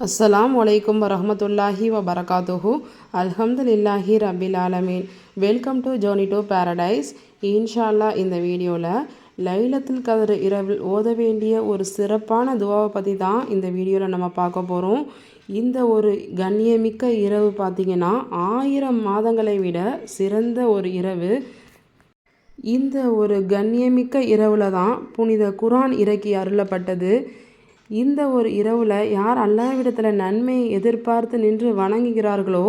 அஸ்ஸலாம் வலைக்கும் வரமத்துல்லாஹி வபரகாத்துஹு. பரகாத்துஹு அல்ஹம்துலில்லாஹி ரபில் ஆலமீன். Welcome to journey to paradise இன்ஷால்லா இந்த வீடியோவில் லைலத்தில் கதர் இரவில் ஓத வேண்டிய ஒரு சிறப்பான துவாவை பற்றி தான் இந்த வீடியோவில் நம்ம பார்க்க போகிறோம் இந்த ஒரு கண்ணியமிக்க இரவு பார்த்திங்கன்னா ஆயிரம் மாதங்களை விட சிறந்த ஒரு இரவு. இந்த ஒரு கண்ணியமிக்க இரவில் தான் புனித குரான் இறக்கி அருளப்பட்டது. இந்த ஒரு இரவில் யார் அல்லாவிடத்தில் நன்மையை எதிர்பார்த்து நின்று வணங்குகிறார்களோ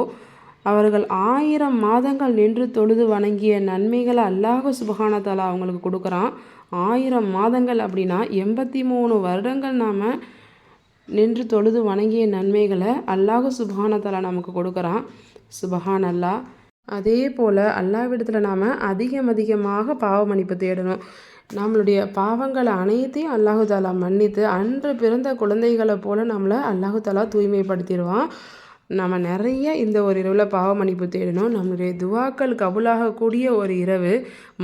அவர்கள் ஆயிரம் மாதங்கள் நின்று தொழுது வணங்கிய நன்மைகளை அல்லாஹு சுபகானத்தால் அவங்களுக்கு கொடுக்குறான். ஆயிரம் மாதங்கள் அப்படின்னா எண்பத்தி மூணு வருடங்கள் நாம் நின்று தொழுது வணங்கிய நன்மைகளை அல்லாஹ் சுபகானத்தால் நமக்கு கொடுக்குறான். சுபஹான் அல்லா அதே போல் அல்லாவிடத்தில் நாம் அதிகம் அதிகமாக பாவ மன்னிப்பு தேடணும். நம்மளுடைய பாவங்களை அனைத்தையும் அல்லாஹு தாலா மன்னித்து அன்று பிறந்த குழந்தைகளை போல் நம்மளை அல்லாஹு தாலா தூய்மைப்படுத்திடுவான். நம்ம நிறைய இந்த ஒரு இரவில் பாவ மன்னிப்பு தேடணும். நம்மளுடைய துவாக்கள் கபுலாகக்கூடிய ஒரு இரவு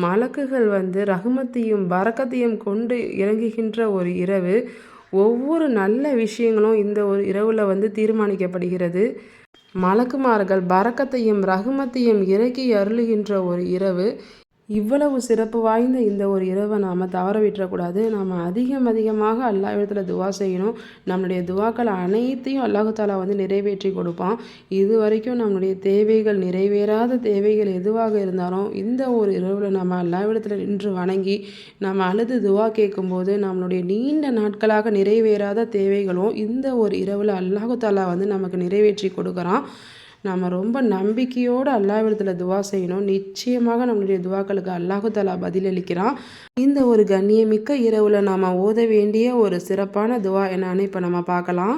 மலக்குகள் வந்து ரகுமத்தையும் பறக்கத்தையும் கொண்டு இறங்குகின்ற ஒரு இரவு. ஒவ்வொரு நல்ல விஷயங்களும் இந்த ஒரு இரவில் வந்து தீர்மானிக்கப்படுகிறது. மலக்குமார்கள் பறக்கத்தையும் ரகுமத்தையும் இறக்கி அருளுகின்ற ஒரு இரவு இவ்வளவு சிறப்பு வாய்ந்த இந்த ஒரு இரவை நாம் தவற விட்டுறக்கூடாது. நாம் அதிகம் அதிகமாக அல்லா இடத்துல துவா செய்யணும். நம்மளுடைய துவாக்கள் அனைத்தையும் அல்லாஹாலா வந்து நிறைவேற்றி கொடுப்பான். இது வரைக்கும் நம்மளுடைய தேவைகள் நிறைவேறாத தேவைகள் எதுவாக இருந்தாலும் இந்த ஒரு இரவில் நம்ம அல்லா இடத்துல நின்று வணங்கி நம்ம அழுது துவா கேட்கும்போது நம்மளுடைய நீண்ட நாட்களாக நிறைவேறாத தேவைகளும் இந்த ஒரு இரவில் அல்லாஹு தாலா வந்து நமக்கு நிறைவேற்றி கொடுக்குறான். நாம் ரொம்ப நம்பிக்கையோடு அல்லாவிடத்தில் துவா செய்யணும். நிச்சயமாக நம்மளுடைய துவாக்களுக்கு அல்லாஹு தலா பதிலளிக்கிறான் இந்த ஒரு கண்ணியமிக்க இரவில் நாம் ஓத வேண்டிய ஒரு சிறப்பான துவா என்னன்னு இப்போ நம்ம பார்க்கலாம்.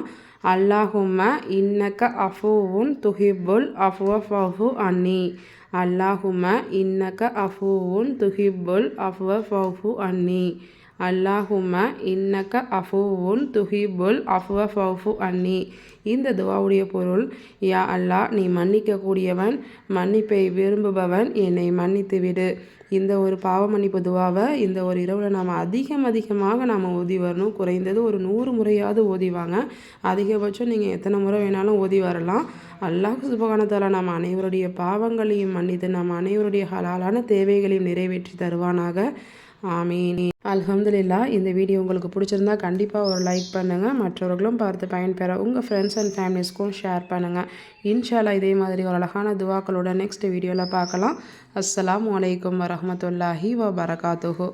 அல்லாஹும்ம இன்னக்க அஃபூவுன் துஹிபுல் அஃபு அன்னி. அல்லாஹும்ம இன்னக்க அஃபூவுன் துஹிபுல் அஃபு அன்னி. அல்லாஹும இன்னக்க அஃபூவுன் துஹிபுல் அஃபுவ ஃபவுஃபு அன்னி. இந்த துவாவுடைய பொருள் யா அல்லாஹ் நீ மன்னிக்கக்கூடியவன் மன்னிப்பை விரும்புபவன் என்னை மன்னித்து விடு. இந்த ஒரு பாவ மன்னிப்பு துவாவை இந்த ஒரு இரவில் நாம் அதிகம் அதிகமாக நாம் ஓதி வரணும். குறைந்தது ஒரு நூறு முறையாவது ஓதிவாங்க அதிகபட்சம் நீங்கள் எத்தனை முறை வேணாலும் ஓதி வரலாம். அல்லாஹ் சுபகானத்தால் நாம் அனைவருடைய பாவங்களையும் மன்னித்து நாம் அனைவருடைய ஹலாலான தேவைகளையும் நிறைவேற்றி தருவானாக. ஆமீன். அல்ஹம்துலில்லா இந்த வீடியோ உங்களுக்கு பிடிச்சிருந்தா கண்டிப்பாக ஒரு லைக் பண்ணுங்கள் மற்றவர்களும் பார்த்து பயன்பெற உங்கள் ஃப்ரெண்ட்ஸ் அண்ட் ஃபேமிலிஸ்க்கும் ஷேர் பண்ணுங்கள் இன்ஷால்லா இதே மாதிரி ஒரு அழகான துவாக்களோட நெக்ஸ்ட் வீடியோவில் பார்க்கலாம். அஸ்லாம் வலைக்கம் வரமத்துல்லாஹி வபரகாத்துஹோ.